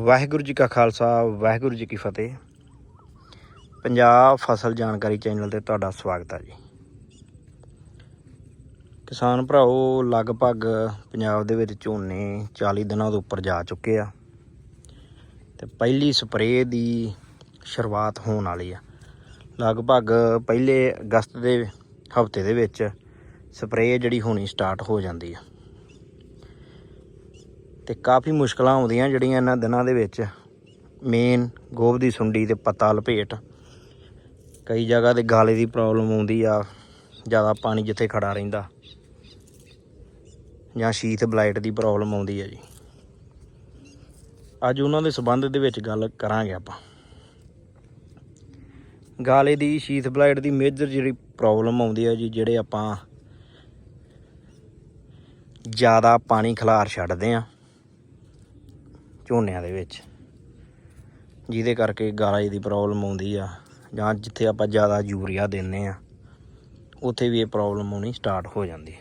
ਵਾਹਿਗੁਰੂ ਜੀ ਕਾ ਖਾਲਸਾ, ਵਾਹਿਗੁਰੂ ਜੀ ਕੀ ਫਤਿਹ। ਪੰਜਾਬ ਫਸਲ ਜਾਣਕਾਰੀ ਚੈਨਲ ਤੇ ਤੁਹਾਡਾ ਸਵਾਗਤ ਹੈ ਜੀ। ਕਿਸਾਨ ਭਰਾਓ, ਲਗਭਗ ਪੰਜਾਬ ਦੇ ਵਿੱਚ ਝੋਨੇ 40 ਦਿਨਾਂ ਤੋਂ ਉੱਪਰ ਜਾ ਚੁੱਕੇ ਆ। ਤੇ ਪਹਿਲੀ ਸਪਰੇਅ ਦੀ ਸ਼ੁਰੂਆਤ ਹੋਣ ਵਾਲੀ ਆ। ਲਗਭਗ ਪਹਿਲੇ ਅਗਸਤ ਦੇ ਹਫ਼ਤੇ ਦੇ ਵਿੱਚ ਸਪਰੇਅ ਜਿਹੜੀ ਹੋਣੀ ਸਟਾਰਟ ਹੋ ਜਾਂਦੀ ਆ। ਤੇ ਕਾਫੀ ਮੁਸ਼ਕਲਾਂ ਆਉਂਦੀਆਂ ਜਿਹੜੀਆਂ ਇਹਨਾਂ ਦਿਨਾਂ ਦੇ ਵਿੱਚ। ਮੇਨ ਗੋਭ ਦੀ ਸੁੰਡੀ ਤੇ ਪੱਤਾ ਲਪੇਟ। ਕਈ ਜਗ੍ਹਾ ਤੇ ਗਾਲੇ ਦੀ ਪ੍ਰੋਬਲਮ ਆਉਂਦੀ ਆ, ਜ਼ਿਆਦਾ ਪਾਣੀ ਜਿੱਥੇ ਖੜਾ ਰਹਿੰਦਾ। ਜਾਂ ਸ਼ੀਥ ਬਲਾਈਟ ਦੀ ਪ੍ਰੋਬਲਮ ਆਉਂਦੀ ਹੈ ਜੀ। ਅੱਜ ਉਹਨਾਂ ਦੇ ਸਬੰਧ ਦੇ ਵਿੱਚ ਗੱਲ ਕਰਾਂਗੇ ਆਪਾਂ। ਗਾਲੇ ਦੀ ਸ਼ੀਥ ਬਲਾਈਟ ਦੀ ਮੇਜਰ ਜਿਹੜੀ ਪ੍ਰੋਬਲਮ ਆਉਂਦੀ ਆ ਜੀ, ਜਿਹੜੇ ਆਪਾਂ ਜ਼ਿਆਦਾ ਪਾਣੀ ਖਿਲਾਰ ਛੱਡਦੇ ਆ। ਝੋਨਿਆਂ ਦੇ ਵਿੱਚ। ਜਿਹਦੇ ਕਰਕੇ ਗਾਰਾਜ ਦੀ ਪ੍ਰੋਬਲਮ ਆਉਂਦੀ ਆ, ਜਾਂ ਜਿੱਥੇ ਆਪਾਂ ਜ਼ਿਆਦਾ ਯੂਰੀਆ ਦਿੰਨੇ ਆ, ਉੱਥੇ ਵੀ ਇਹ ਪ੍ਰੋਬਲਮ ਆਉਣੀ ਸਟਾਰਟ ਹੋ ਜਾਂਦੀ ਹੈ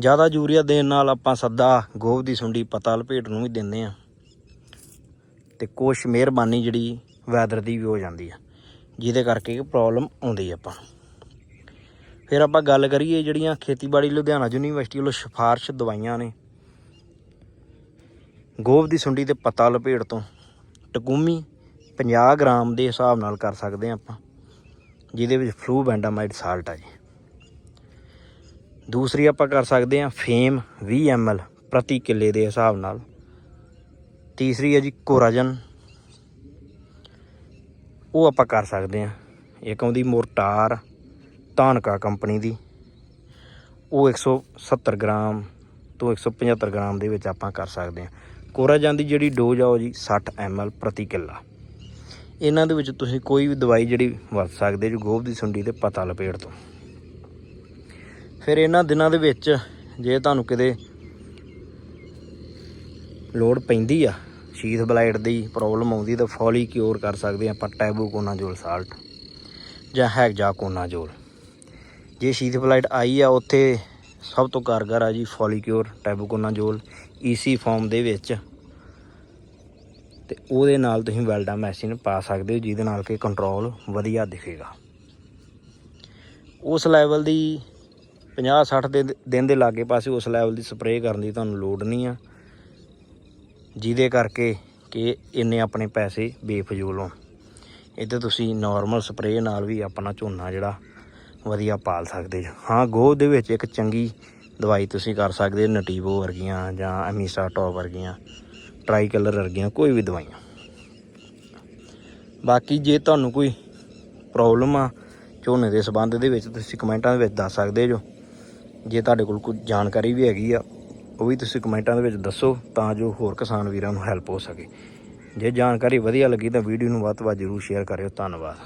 ਜ਼ਿਆਦਾ ਯੂਰੀਆ ਦੇਣ ਨਾਲ ਆਪਾਂ ਸੱਦਾ, ਗੋਭ ਦੀ ਸੁੰਡੀ, ਪਤਾ ਲਪੇਟ ਨੂੰ ਵੀ ਦਿੰਦੇ ਆ। ਤੇ ਕੁਛ ਮਿਹਰਬਾਨੀ ਜਿਹੜੀ ਵੈਦਰ ਦੀ ਵੀ ਹੋ ਜਾਂਦੀ ਆ, ਜਿਹਦੇ ਕਰਕੇ ਪ੍ਰੋਬਲਮ ਆਉਂਦੀ ਆਪਾਂ ਨੂੰ। ਫਿਰ ਆਪਾਂ ਗੱਲ ਕਰੀਏ ਜਿਹੜੀਆਂ ਖੇਤੀਬਾੜੀ ਲੁਧਿਆਣਾ ਯੂਨੀਵਰਸਿਟੀ ਵੱਲੋਂ ਸਿਫਾਰਸ਼ ਦਵਾਈਆਂ ਨੇ ਗੋਭ ਦੀ ਸੁੰਡੀ ਤੇ ਪੱਤਾ ਲਪੇਟ ਤੋਂ ਟਕੂਮੀ 50 ਗ੍ਰਾਮ ਦੇ ਹਿਸਾਬ ਨਾਲ ਕਰ ਸਕਦੇ ਹਾਂ ਆਪਾਂ, ਜਿਹਦੇ ਵਿੱਚ ਫਲੂ ਬੈਂਡਾਮਾਈਡ ਸਾਲਟ ਆ ਜੀ। ਦੂਸਰੀ ਆਪਾਂ ਕਰ ਸਕਦੇ ਹਾਂ ਫੇਮ 20 ml ਪ੍ਰਤੀ ਕਿੱਲੇ ਦੇ ਹਿਸਾਬ ਨਾਲ। ਤੀਸਰੀ ਹੈ ਜੀ ਕੋਰਾਜਨ। ਉਹ ਆਪਾਂ ਕਰ ਸਕਦੇ ਹਾਂ। ਇੱਕ ਆਉਂਦੀ ਮੋਰਟਾਰ ਧਾਨਕਾ ਕੰਪਨੀ ਦੀ। ਉਹ 170 ਗ੍ਰਾਮ ਤੋਂ 175 ਗ੍ਰਾਮ ਦੇ ਵਿੱਚ ਆਪਾਂ ਕਰ ਸਕਦੇ ਹਾਂ। ਕੋਰਾਜਾਨ ਦੀ ਜਿਹੜੀ ਡੋਜ਼ ਆ ਉਹ ਜੀ 60 ml ਪ੍ਰਤੀ ਕਿੱਲਾ। ਇਹਨਾਂ ਦੇ ਵਿੱਚ ਤੁਸੀਂ ਕੋਈ ਵੀ ਦਵਾਈ ਜਿਹੜੀ ਵਰਤ ਸਕਦੇ ਜੋ, ਗੋਭ ਦੀ ਸੁੰਡੀ ਤੇ ਪਤਾ ਲਪੇਟ ਤੋਂ। ਫਿਰ ਇਹਨਾਂ ਦਿਨਾਂ ਦੇ ਵਿੱਚ ਜੇ ਤੁਹਾਨੂੰ ਕਿਤੇ ਲੋੜ ਪੈਂਦੀ ਆ ਸ਼ੀਥ ਬਲਾਈਟ ਦੀ ਪ੍ਰੋਬਲਮ ਆਉਂਦੀ ਤਾਂ ਫੋਲੀ ਕਿਉਰ ਕਰ ਸਕਦੇ ਆਪਾਂ ਟੈਬੂਕੋਨਾਜੋਲ ਸਾਲਟ ਜਾਂ ਹੈਗਜਾਕੋਨਾਜੋਲ ਜੇ ਸ਼ੀਥ ਬਲਾਈਟ ਆਈ ਆ, ਉੱਥੇ ਸਭ ਤੋਂ ਕਾਰਗਰ ਆ ਜੀ ਫੋਲੀਕਿਉਰ ਟੈਬੂਕੋਨਾਜੋਲ ਈਸੀ ਫਾਰਮ ਦੇ ਵਿੱਚ। ਤੇ ਉਹਦੇ ਨਾਲ ਤੁਸੀਂ ਵੈਲਡਾ ਮੈਸ਼ੀਨ ਪਾ ਸਕਦੇ ਹੋ, ਜਿਹਦੇ ਨਾਲ ਕਿ ਕੰਟਰੋਲ ਵਧੀਆ ਦਿਖੇਗਾ। ਉਸ ਲੈਵਲ ਦੀ 50 60 ਦੇ ਦਿਨ ਦੇ ਲਾਗੇ ਪਾਸੇ ਉਸ ਲੈਵਲ ਦੀ ਸਪਰੇਅ ਕਰਨ ਦੀ ਤੁਹਾਨੂੰ ਲੋੜ ਨਹੀਂ ਆ। ਜਿਹਦੇ ਕਰਕੇ ਕਿ ਇੰਨੇ ਆਪਣੇ ਪੈਸੇ ਬੇਫਜ਼ੂਲ ਹੋਣ। ਇੱਥੇ ਤੁਸੀਂ ਨਾਰਮਲ ਸਪਰੇਅ ਨਾਲ ਵੀ ਆਪਣਾ ਝੋਨਾ ਜਿਹੜਾ ਵਧੀਆ ਪਾਲ ਸਕਦੇ ਹੋ। ਹਾਂ, ਗੋਹ ਦੇ ਵਿੱਚ ਇੱਕ ਚੰਗੀ ਦਵਾਈ ਤੁਸੀਂ ਕਰ ਸਕਦੇ ਹੋ ਨਟੀਵੋ ਵਰਗੀਆਂ ਜਾਂ ਐਮੀਸਾ ਟੌਪ ਵਰਗੀਆਂ ਟਰਾਈ ਕਲਰ ਵਰਗੀਆਂ, ਕੋਈ ਵੀ ਦਵਾਈਆਂ। ਬਾਕੀ ਜੇ ਤੁਹਾਨੂੰ ਕੋਈ ਪ੍ਰੋਬਲਮ ਆ ਝੋਨੇ ਦੇ ਸਬੰਧ ਦੇ ਵਿੱਚ, ਤੁਸੀਂ ਕਮੈਂਟਾਂ ਦੇ ਵਿੱਚ ਦੱਸ ਸਕਦੇ ਜੋ। ਜੇ ਤੁਹਾਡੇ ਕੋਲ ਕੋਈ ਜਾਣਕਾਰੀ ਵੀ ਹੈਗੀ ਆ, ਉਹ ਵੀ ਤੁਸੀਂ ਕਮੈਂਟਾਂ ਦੇ ਵਿੱਚ ਦੱਸੋ ਤਾਂ ਜੋ ਹੋਰ ਕਿਸਾਨ ਵੀਰਾਂ ਨੂੰ ਹੈਲਪ ਹੋ ਸਕੇ। ਜੇ ਜਾਣਕਾਰੀ ਵਧੀਆ ਲੱਗੀ ਤਾਂ ਵੀਡੀਓ ਨੂੰ ਵੱਧ ਤੋਂ ਵੱਧ ਜ਼ਰੂਰ ਸ਼ੇਅਰ ਕਰਿਓ। ਧੰਨਵਾਦ।